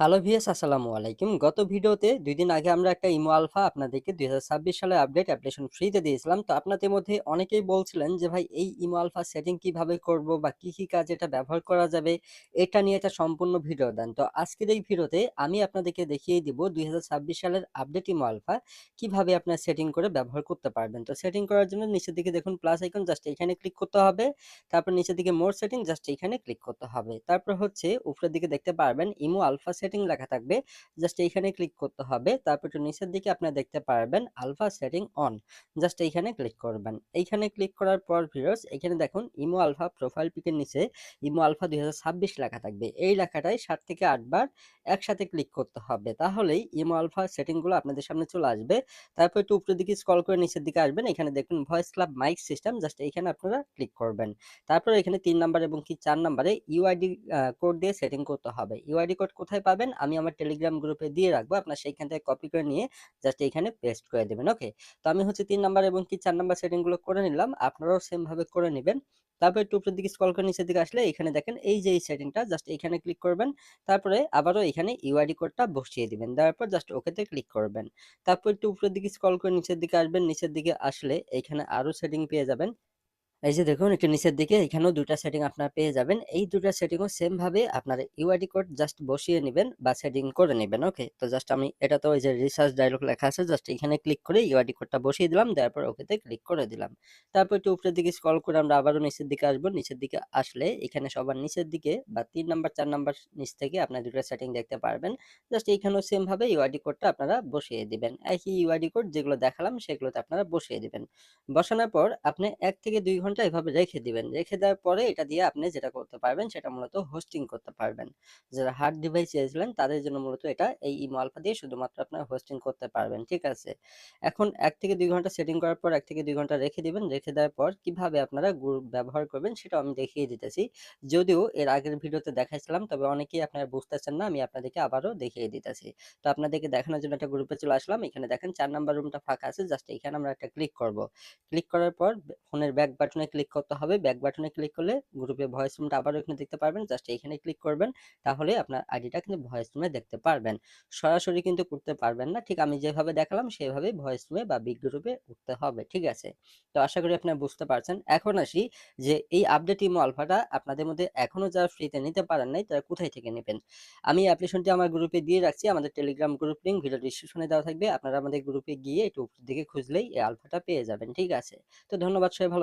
Hello VS আসসালামু আলাইকুম। গত ভিডিওতে দুই দিন আগে আমরা একটা ইমো আলফা আপনাদেরকে দুই সালের আপডেট অ্যাপ্লিকেশন ফ্রিতে দিয়েছিলাম। তো আপনাদের মধ্যে অনেকেই বলছিলেন যে, ভাই, এই ইমো আলফা সেটিং কীভাবে করব বা কি কি কাজ এটা ব্যবহার করা যাবে? এটা নিয়ে একটা সম্পূর্ণ ভিডিও দেন। তো আজকের এই ভিডিওতে আমি আপনাদেরকে দেখিয়ে দিব দুই হাজার ছাব্বিশ সালের আপডেট ইমো আলফা কীভাবে আপনার সেটিং করে ব্যবহার করতে পারবেন। তো সেটিং করার জন্য নিচের দিকে দেখুন প্লাস আইকন, জাস্ট এখানে ক্লিক করতে হবে। তারপর নিচের দিকে মোর সেটিং, জাস্ট এখানে ক্লিক করতে হবে। তারপর হচ্ছে উপরের দিকে দেখতে পারবেন ইমো আলফা সেটিং লেখা থাকবে। জাস্ট এইখানে ক্লিক করতে হবে। তারপর একটু নিচের দিকে আপনারা দেখতে পারবেন আলফা সেটিং অন জাস্ট এইখানে ক্লিক করবেন। এইখানে ক্লিক করার পর ভিউয়ার্স এখানে দেখুন ইমো আলফা প্রোফাইল পিকের নিচে ইমো আলফা দুই হাজার ছাব্বিশ লেখা থাকবে। এই লেখাটাই সাত থেকে আটবার একসাথে ক্লিক করতে হবে। তাহলেই ইমো আলফা সেটিংগুলো আপনাদের সামনে চলে আসবে। তারপর একটু উপরের দিকে স্কল করে নিচের দিকে আসবেন। এখানে দেখুন voice club mic system just এইখানে আপনারা ক্লিক করবেন। তারপর এখানে তিন নাম্বার এবং কি চার নাম্বারে ইউআইডি কোড দিয়ে সেটিং করতে হবে। ইউআইডি কোড কোথায় আমি আমার টেলিগ্রাম গ্রুপে দিয়ে রাখব, আপনার সেইখান থেকে কপি করে নিয়ে জাস্ট এইখানে পেস্ট করে দেবেন ওকে তো আমি হচ্ছে তিন নাম্বার এবং কি চার নাম্বার সেটিংগুলো করে নিলাম, আপনারাও সেম ভাবে করে নেবেন। তারপরে একটু উপরের দিকে স্কল করে নিচের দিকে আসলে এখানে দেখেন, এই যে এই সেটিংটা জাস্ট এখানে ক্লিক করবেন, তারপরে আবারও এখানে ইউআইডি কোডটা বসিয়ে দিবেন তারপর জাস্ট ওকেতে ক্লিক করবেন। তারপর একটু উপরের দিকে স্কল করে নিচের দিকে আসবেন, নিচের দিকে আসলে এখানে আরও সেটিং পেয়ে যাবেন। এই যে দেখুন, একটু নিচের দিকে, এখানেও দুটা সেটিং আপনারা পেয়ে যাবেন। এই দুটা সেটিংও সেম ভাবে আপনার ইউআইডি কোড জাস্ট বসিয়ে নেবেন বা সেটিং করে নেবেন ওকে তো জাস্ট আমি এটা তো ওই যে রিসার্চ ডায়লগ লেখা আছে জাস্ট এখানে ক্লিক করে ইউআইডি কোডটা বসিয়ে দিলাম তারপর ওকেতে ক্লিক করে দিলাম। তারপর একটু উপরের দিকে স্ক্রল করে আমরা আবারও নিচের দিকে আসব। নিচের দিকে আসলে এখানে সবার নিচের দিকে বা তিন নাম্বার চার নাম্বার নিচ থেকে আপনার দুটো সেটিং দেখতে পারবেন। জাস্ট এইখানেও সেম ভাবে ইউআইডি কোডটা আপনারা বসিয়ে দিবেন। একই ইউআইডি কোড যেগুলো দেখালাম, সেগুলোতে আপনারা বসিয়ে দিবেন। বসানোর পর আপনি এক থেকে দুই ঘণ্টা এভাবে রেখে দিবেন। রেখে দেওয়ার পরে এটা দিয়ে আপনি যেটা করতে পারবেন সেটা মূলত হোস্টিং করতে পারবেন। যারা হার্ড ডিভাইস চেয়েছিলেন তাদের জন্য মূলত এটা এই ইমো আলফা দিয়ে শুধুমাত্র আপনার হোস্টিং করতে পারবেন, ঠিক আছে? এখন এক থেকে দুই ঘণ্টা সেটিং করার পর এক থেকে দুই ঘণ্টা রেখে দিবেন। রেখে দেওয়ার পর কীভাবে আপনারা গ্রুপ ব্যবহার করবেন সেটা আমি দেখিয়ে দিতেছি। যদিও এর আগের ভিডিওতে দেখাইছিলাম, তবে অনেকেই আপনারা বুঝতেছেন না, আমি আপনাদেরকে আবারও দেখিয়ে দিতেছি। তো আপনাদেরকে দেখানোর জন্য একটা গ্রুপে চলে আসলাম। এখানে দেখেন চার নাম্বার রুমটা ফাঁকা আছে, জাস্ট এখানে আমরা একটা ক্লিক করব। ক্লিক করার পর ফোনের ব্যাক বাটনে ক্লিক করতে হবে। ব্যাক বাটনে ক্লিক করলে গ্রুপে ভয়েস রুমটা আবারও এখানে দেখতে পারবেন। জাস্ট এখানে ক্লিক করবেন, তাহলে আপনার আইডিটা কিন্তু ভয়েস রুমে দেখতে পারবেন। সরাসরি কিন্তু করতে পারবেন না। ঠিক আমি যেভাবে দেখালাম, সেভাবে ভয়েস রুমে বা বিগ গ্রুপে উঠতে হবে। ঠিক আছে? তো আশা করি আপনারা বুঝতে পারছেন। এখন আসি যে এই আপডেট ইমো আলফাটা আপনাদের মধ্যে এখনও যারা ফ্রিতে নিতে পারেন নাই, তারা কোথায় থেকে নেবেন? আমি অ্যাপ্লিকেশনটি আমার গ্রুপে দিয়ে রাখছি। আমাদের টেলিগ্রাম গ্রুপ লিঙ্ক ভিডিও ডিসক্রিপশনে দেওয়া থাকবে। আপনারা আমাদের গ্রুপে গিয়ে একটু উপর দিকে খুঁজলেই এই আলফাটা পেয়ে যাবেন। ঠিক আছে? তো ধন্যবাদ সবাই, ভালো